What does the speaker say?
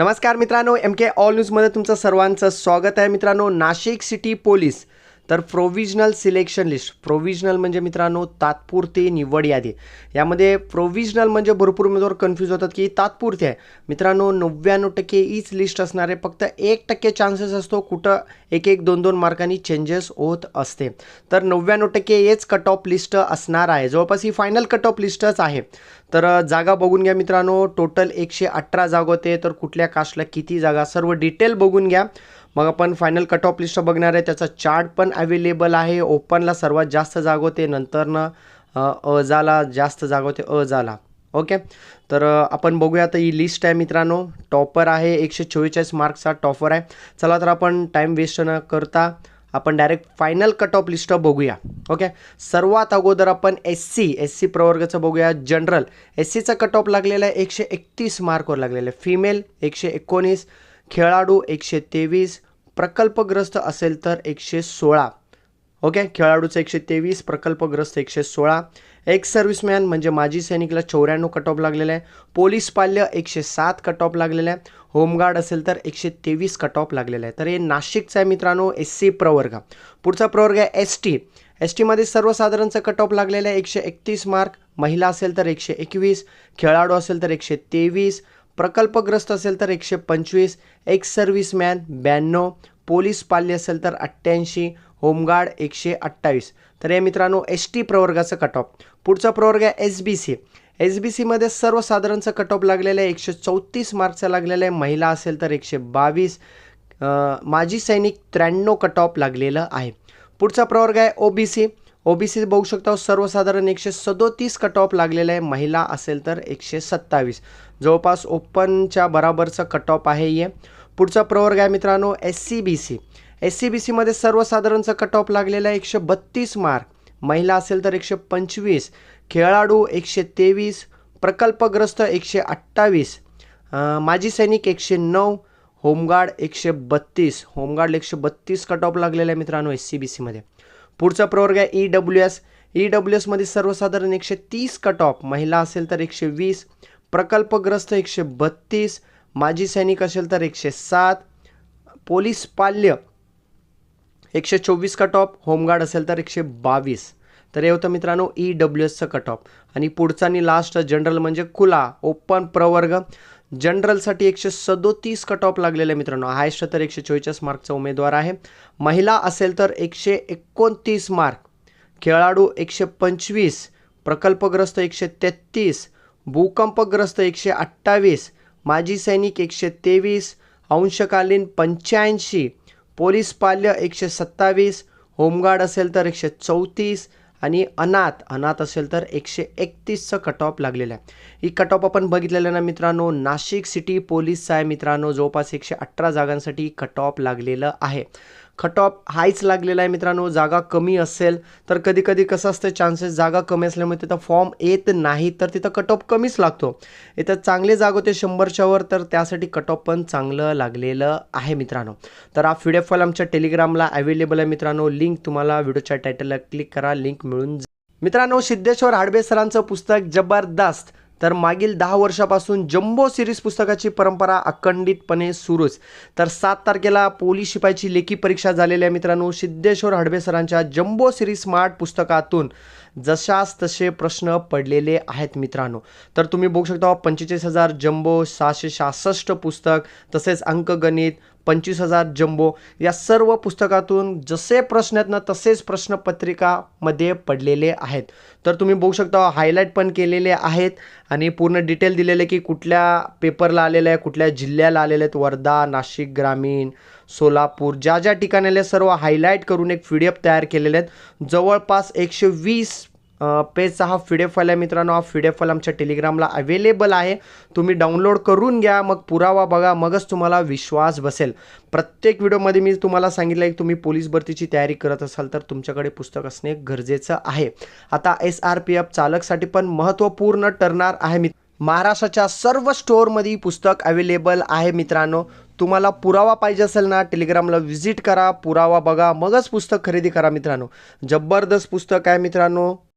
नमस्कार मित्रांनो एम के ऑल न्यूजमध्ये तुमचं सर्वांचं स्वागत आहे. मित्रांनो नाशिक सिटी पोलीस तर प्रोव्हिजनल सिलेक्शन लिस्ट प्रोव्हिजनल म्हणजे मित्रांनो तात्पुरती निवड यादी. यामध्ये प्रोव्हिजनल म्हणजे भरपूर उमेदवार कन्फ्यूज होतात की तात्पुरती आहे. मित्रांनो नव्याण्णव टक्के हीच लिस्ट असणार आहे. फक्त एक टक्के चान्सेस असतो कुठं एक एक दोन दोन मार्कांनी चेंजेस होत असते. तर नव्याण्णव टक्के हेच कट ऑफ लिस्ट असणार आहे. जवळपास ही फायनल कट ऑफ लिस्टच आहे. तर जागा बघून घ्या मित्रांनो. टोटल एकशे अठरा जागा होते. तर कुठल्या कास्टला किती जागा? सर्व डिटेल बघून घ्या. मग आपण फायनल कट ऑफ लिस्ट बघणार आहे. त्याचा चार्ट पण अवेलेबल आहे. ओपनला सर्वात जास्त जाग होते. नंतरनं अ, अजाला जास्त जाग होते. अजाला ओके तर आपण बघूया तर ही लिस्ट आहे मित्रांनो. टॉपर आहे. एकशे चव्वेचाळीस मार्क्सचा टॉपर आहे. चला तर आपण टाईम वेस्ट न करता आपण direct final cut off list बघूया. ओके सर्वात अगोदर आपण एस सी एस सी प्रवर्गाचं बघूया. जनरल एस सीचा कट ऑफ लागलेला आहे एकशे एकतीस मार्कवर लागलेला आहे. फिमेल एकशे एकोणीस. खेळाडू एकशे तेवीस प्रकल्पग्रस्त असेल तर एकशे सोळा. ओके? खेळाडूचं एकशे तेवीस प्रकल्पग्रस्त एकशे सोळा. एक्स सर्व्हिसमॅन म्हणजे माजी सैनिकला चौऱ्याण्णव कट ऑफ लागलेला आहे. पोलीस पाल्य एकशे सात कट ऑफ लागलेला आहे. होमगार्ड असेल तर एकशे तेवीस कट ऑफ लागलेला आहे. तर हे नाशिकचं आहे मित्रांनो एस सी प्रवर्ग. पुढचा प्रवर्ग आहे एस टी. एस टीमध्ये सर्वसाधारणचं कट ऑफ लागलेलं आहे एकशे एकतीस मार्क महिला असेल तर एकशे एकवीस. खेळाडू असेल तर एकशे तेवीस. प्रकल्पग्रस्त असेल तर एकशे पंचवीस एक्स सर्व्हिसमॅन ब्याण्णव पोलीस पाल्य असेल तर अठ्ठ्याऐंशी होमगार्ड एकशे अठ्ठावीस. तर या मित्रांनो एस टी प्रवर्गाचं कट ऑफ पुढचा प्रवर्ग आहे S B C S B सीमध्ये सर्वसाधारणचं कट ऑफ लागलेलं आहे. एकशे चौतीस मार्कचा लागलेलं आहे. महिला असेल तर एकशे बावीस. माजी सैनिक त्र्याण्णव कट ऑफ लागलेलं आहे. पुढचा प्रवर्ग आहे O B C O B बघू शकता सर्वसाधारण एकशे सदोतीस कट ऑफ लागलेला आहे. महिला असेल तर एकशे सत्तावीस. जवळपास ओपनच्या बराबरचं कट ऑफ आहे हे. पुढचा प्रवर्ग आहे मित्रांनो S C B C S C B सीमध्ये सर्वसाधारणचं कट ऑफ लागलेला आहे. एकशे बत्तीस मार्क महिला असेल तर एकशे पंचवीस. खेळाडू एकशे तेवीस. प्रकल्पग्रस्त एकशे अठ्ठावीस. माजी सैनिक एकशे नऊ. होमगार्ड एकशे बत्तीस होमगार्ड एकशे बत्तीस कट ऑफ लागलेला आहे मित्रांनो एस सी बी सीमध्ये. पुढचा प्रवर्ग आहे E W S E W एसमध्ये सर्वसाधारण एकशे तीस कट ऑफ महिला असेल तर एकशे वीस प्रकल्पग्रस्त एकशे बत्तीस माजी सैनिक असेल तर एकशे सात पोलीस पाल्य एकशे चोवीस कट ऑफ होमगार्ड असेल तर एकशे बावीस. तर हे होतं मित्रांनो ई डब्ल्यू एसचं कट ऑफ आणि पुढचा आणि लास्ट जनरल म्हणजे कुला ओपन प्रवर्ग. जनरलसाठी एकशे सदोतीस कट ऑफ मित्रांनो. हायस्ट तर एकशे चोवीस मार्कचा उमेदवार आहे. महिला असेल तर एकशे एकोणतीस मार्क खेळाडू एकशे पंचवीस. प्रकल्पग्रस्त एकशे तेहतीस. भूकंपग्रस्त एकशे अठ्ठावीस. माजी सैनिक एकशे तेवीस. अंशकालीन पंच्याऐंशी. पोलीस पाल्य एकशे सत्तावीस. होमगार्ड असेल तर एकशे चौतीस. आणि अनाथ अनाथ असेल तर एकशे एकतीसचं कट ऑफ लागलेलं आहे. ही कट ऑफ आपण बघितलेलं ना मित्रांनो नाशिक सिटी पोलीसचा आहे मित्रांनो जवळपास एकशे अठरा जागांसाठी कट ऑफ लागलेलं आहे. कटॉप हायच लागलेला आहे मित्रांनो जागा कमी असेल तर कधी कधी कसं असतं चान्सेस जागा कमी असल्यामुळे तिथं फॉर्म येत नाही तर तिथं कटॉप कमीच लागतो. इथं चांगले जागा होते शंभरच्यावर तर त्यासाठी कटॉप पण चांगलं लागलेलं आहे मित्रांनो. तर हा पी डी एफ फाईल आमच्या टेलिग्रामला अवेलेबल आहे मित्रांनो लिंक तुम्हाला व्हिडिओच्या टायटलला क्लिक करा लिंक मिळून मित्रांनो सिद्धेश्वर हाडबे सरांचं पुस्तक जबरदस्त. तर मागील दहा वर्षापासून जम्बो सिरीज पुस्तकाची परंपरा अखंडितपणे सुरूच. तर सात तारखेला पोलीस शिपाईची लेखी परीक्षा झालेल्या मित्रांनो सिद्धेश्वर हडबे सरांच्या जम्बो सिरीज स्मार्ट पुस्तकातून जशास तसे प्रश्न पडलेले आहेत मित्रांनो. तर तुम्ही बघू शकता पंचेचाळीस हजार जम्बो सहाशे सहासष्ट पुस्तक तसेच अंकगणित पंचवीस हजार जम्बो या सर्व पुस्तकातून जसे प्रश्न आहेत ना तसेच प्रश्नपत्रिकामध्ये पडलेले आहेत. तर तुम्ही बघू शकता हायलाईट पण केलेले आहेत आणि पूर्ण डिटेल दिलेले की कुठल्या पेपरला आलेलं आहे कुठल्या जिल्ह्याला आलेले आहेत वर्धा नाशिक ग्रामीण सोलापूर. ज्या ज्या ठिकाणाला सर्व हायलाईट करून एक पी डी एफ तयार केलेले आहेत. जवळपास एकशे वीस पेजचा हा पी डी एफ फाईल आहे मित्रांनो. हा पी डी एफ फाईल आमच्या टेलिग्रामला अवेलेबल आहे. तुम्ही डाउनलोड करून घ्या मग पुरावा बघा मगच तुम्हाला विश्वास बसेल. प्रत्येक व्हिडिओमध्ये मी तुम्हाला सांगितलं आहे की तुम्ही पोलीस भरतीची तयारी करत असाल तर तुमच्याकडे पुस्तक असणे गरजेचं आहे. आता एस आर पी एफ चालकसाठी पण महत्त्वपूर्ण ठरणार आहे मित्र महाराष्ट्राच्या सर्व स्टोअरमध्ये पुस्तक अवेलेबल आहे मित्रांनो. तुम्हाला पुरावा पाहिजे असेल ना टेलिग्रामला व्हिजिट करा पुरावा बघा मगच पुस्तक खरेदी करा मित्रांनो. जबरदस्त पुस्तक आहे मित्रांनो.